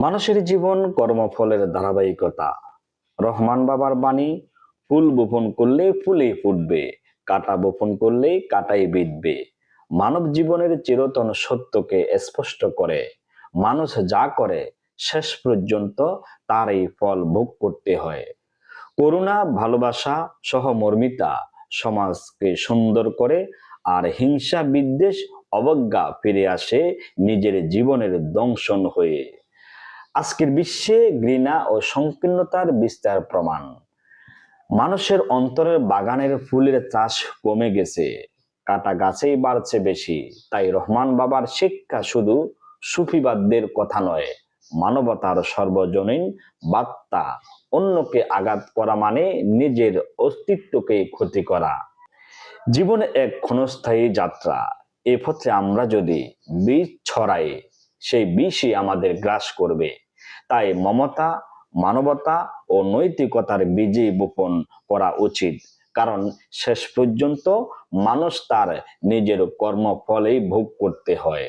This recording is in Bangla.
মানুষের জীবন কর্মফলের ধারাবাহিকতা। রহমান বাবার বাণী, ফুল বপন করলে ফুলে ফুটবে, কাটা বপন করলে কাটাই বিঁধবে। মানব জীবনের চিরতন সত্যকে স্পষ্ট করে। মানুষ যা করে, শেষ পর্যন্ত তার এই ফল ভোগ করতে হয়। করুণা, ভালোবাসা, সহমর্মিতা সমাজকে সুন্দর করে আর হিংসা বিদ্বেষ অবজ্ঞা ফিরে আসে নিজের জীবনের দংশন হয়ে। আজকের বিশ্বে ঘৃণা ও সংকীর্ণতার বিস্তার প্রমাণ। মানুষের অন্তরের বাগানের ফুলের চাষ কমে গেছে, কাটা গাছেই বাড়ছে বেশি। তাই রহমান বাবার শিক্ষা শুধু সুফিবাদদের কথা নয়, মানবতার সর্বজনীন বার্তা অন্যকে আঘাত করা মানে নিজের অস্তিত্বকে ক্ষতি করা। জীবনে এক ক্ষণস্থায়ী যাত্রা, এ পথে আমরা যদি বীজ ছড়াই সেই বিষই আমাদের গ্রাস করবে। তাই মমতা, মানবতা ও নৈতিকতার বীজে বপন করা উচিত। কারণ শেষ পর্যন্ত মানুষ তার নিজের কর্মফলেই ভোগ করতে হয়।